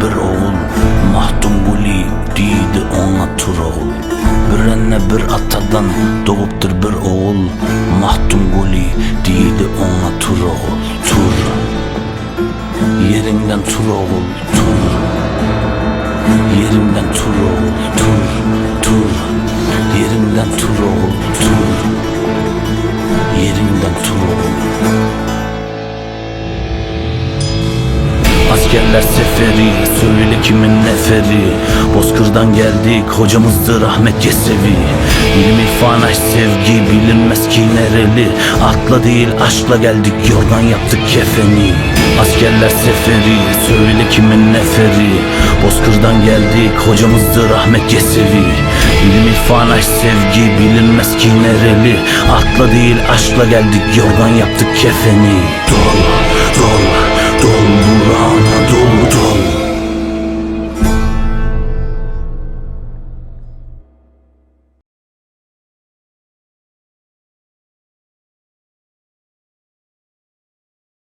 bir oğul Mahdum Guli deydi ona tur oğul. Bir enne bir atadan doğuptur bir oğul Mahdum Guli deydi ona tur oğul. Tur. Yerinden tur oğul tur. Yerimden tur oğul tur tur. Yerimden tur oğul tur. Yerimden tur seferi Söyle kimin neferi? Bozkır'dan geldik hocamızdır Ahmet Yesevi. İlim irfan aşk sevgi bilinmez ki nereli? Atla değil aşkla geldik yorgan yaptık kefeni. Askerler seferi Söyle kimin neferi? Bozkır'dan geldik hocamızdır Ahmet Yesevi. İlim irfan aşk sevgi bilinmez ki nereli? Atla değil aşkla geldik yorgan yaptık kefeni. Dol dol dol buram